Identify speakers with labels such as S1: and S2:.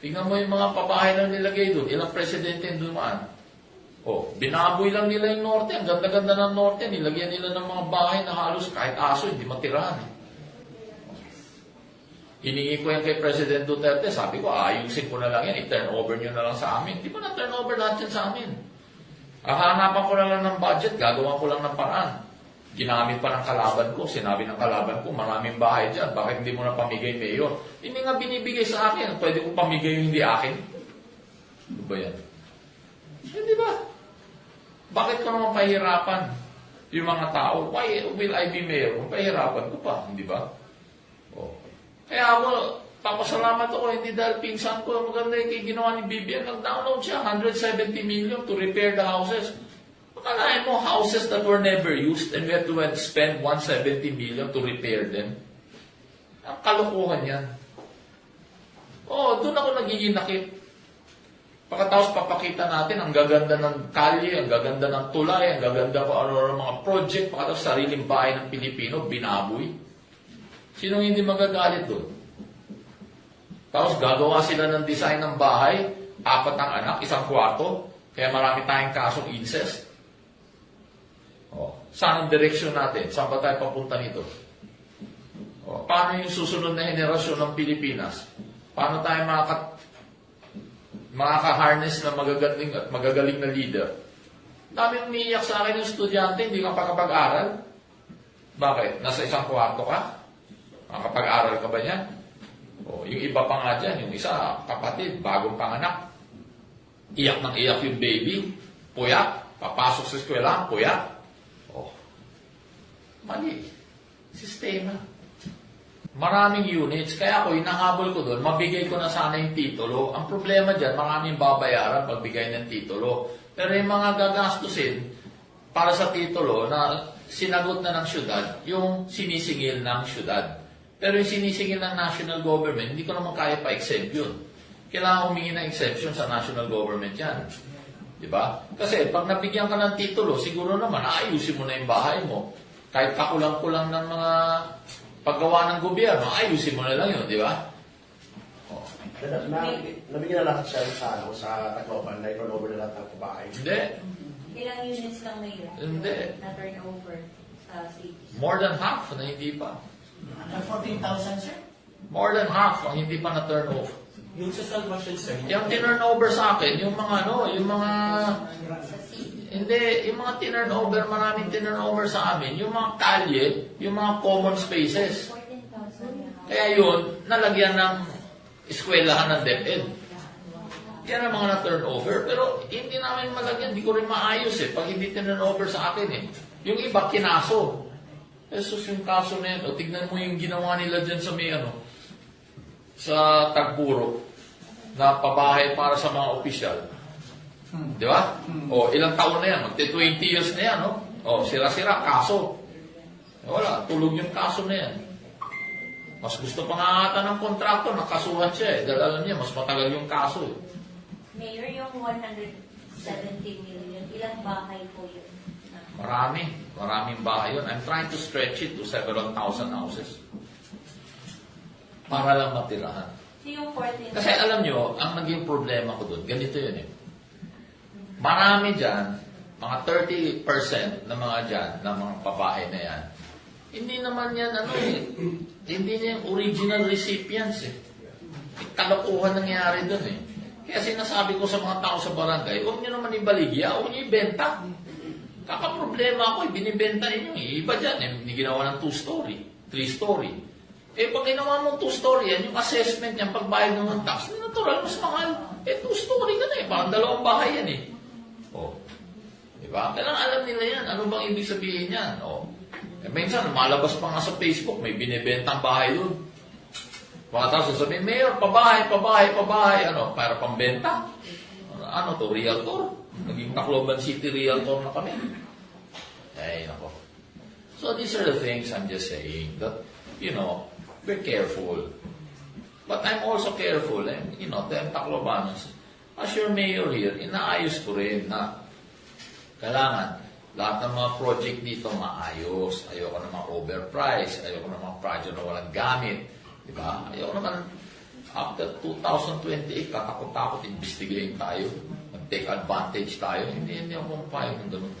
S1: Tingnan mo yung mga pabahay na nilagay doon. Ilang presidente yung dumaan. Oh, binaboy lang nila yung norte. Ang ganda-ganda ng norte. Nilagyan nila ng mga bahay na halos kahit aso hindi matirahan. eh. Hiningi ko yan kay President Duterte. Sabi ko, ayusin ko na lang yan. I-turn over nyo na lang sa amin. Di ba na-turn over lahat yan sa amin? Ang hanapan ko na lang ng budget, gagawa ko lang ng paraan. Ginamit pa ng kalaban ko, sinabi ng kalaban ko, maraming bahay dyan, bakit hindi mo na pamigay mayor? Hindi nga binibigay sa akin, pwede ko pamigay yung hindi akin. Ano ba yan? Hindi ba? Bakit ko naman pahirapan yung mga tao? Why will I be mayor? Pahirapan ko pa, hindi ba? Oh. Kaya ako, papasalamat ako, hindi dahil pinsan ko, maganda yung ginawa ni Bibian, nag-download siya, 170 million to repair the houses. Akalain mo, houses that were never used and we had to spend 170 million to repair them. Ang kalokohan yan. Oo, doon ako nagiging nakip. Pagkatapos papakita natin ang gaganda ng kalye, ang gaganda ng tulay, ang gaganda pa ano mga project, pagkatapos sariling bahay ng Pilipino, binaboy. Sino hindi magagalit doon? Tapos gagawa sila ng design ng bahay, apat ng anak, isang kwarto, kaya marami tayong kasong incest. Oh, saan ang direksyon natin? Saan ba tayo papunta nito? Oh, paano yung susunod na henerasyon ng Pilipinas? Paano tayo makakat makaka-harness ng magagaling at magagaling na leader? Dami umiiyak sa akin yung estudyante, hindi ka pa kapag-aral. Bakit? Nasa isang kwarto ka? Makakapag-aral ka ba niyan? O, yung iba pa nga dyan, yung isa, kapatid, bagong panganak. Iyak ng iyak yung baby. Puyak. Papasok sa eskwela, puyak. Mali. Sistema. Maraming units. Kaya ako, inahabol ko doon, mabigay ko na sana yung titulo. Ang problema dyan, maraming babayaran pagbigay ng titulo. Pero yung mga gagastusin para sa titulo na sinagot na ng syudad, yung sinisingil ng syudad. Pero yung sinisingil ng national government, hindi ko naman kaya pa-exempt yun. Kailangan humingi ng exemption sa national government yan. Di ba? Kasi pag nabigyan ka ng titulo, siguro naman, ayusin mo na yung bahay mo. Kahit kakulang-kulang ng mga paggawa ng gobyerno, ayusin mo na lang yun, di ba? Oh.
S2: Na, na, nabigyan na lahat siya sa, ano, sa Tacloban, na i-turnover na lahat ng bahay.
S1: Hindi.
S3: Ilang units lang may
S1: Hindi.
S3: na turnover sa city.
S1: More than half na hindi pa.
S4: Ang 14,000, sir?
S1: More than half ang hindi pa na-turn off.
S4: Yung sa salvation, sir.
S1: Yung tinurn over sa akin, yung mga ano, yung mga. Hindi, yung mga tinurn over, maraming tinurn over sa amin, yung mga kalye, yung mga common spaces.
S3: 14,000 yan.
S1: Kaya yun, nalagyan ng eskwelahan ng DepEd. Yan ang mga na-turn over. Pero hindi namin malagyan, hindi ko rin maayos eh, pag hindi tinurn over sa akin eh. Yung iba, kinaso. Jesus, yung kaso na yan, o tignan mo yung ginawa nila dyan sa may ano, sa Tagpuro, na pabahay para sa mga opisyal. Di ba? O, ilang taon na yan? Magti 20 years na yan, no? O, sira-sira, kaso. Wala, tulog yung kaso na yan. Mas gusto pa nga ata ng kontrakto, nakasuhan siya eh. Dahil alam niya, mas matagal yung kaso eh.
S3: Mayor, yung 170 million, ilang bahay po yun?
S1: Marami. Maraming bahay yun. I'm trying to stretch it to several thousand houses. Para lang matirahan.
S3: So yung 14,000,
S1: Kasi alam nyo, ang naging problema ko doon, ganito yun eh. Marami dyan, mga 30% ng mga dyan, ng mga babae na yan, hindi naman yan, ano eh, hindi niya yung original recipients eh. Kalokohan nangyari doon eh. Kaya sinasabi ko sa mga tao sa barangay, huwag nyo naman ibaligya, huwag nyo ibenta. Kaka-problema ako, eh, binibenta ninyo eh. Iba dyan eh, hindi ginawa ng two-story, three-story. Eh, pag ginawa mo two-story yan, yung assessment niyan, pagbayad ng tax, natural, mas mahal. Eh, two-story ka na eh, parang dalawang bahay yan eh. Oh. Di ba? Kailangan alam nila yan. Ano bang ibig sabihin yan? Oh. Eh, minsan, malabas pa nga sa Facebook, may binibentang bahay doon. Mga tao sasabihin, Mayor, pabahay, pabahay, pabahay. Ano, para pambenta. Ano to, realtor? Naging Tacloban City realtor na kami. Ay, nako. So these are the things I'm just saying that, you know, we're careful. But I'm also careful, and you know, them Taclobanos, as your mayor here, inaayos ko rin na kailangan lahat ng mga project dito maayos. Ayoko na mga overprice. Ayoko na mga project na walang gamit. Di ba? Ayoko naman After 2028, katakot-takot, investigating tayo. Mag-take advantage tayo. Hindi, hindi ako payag ng ganun.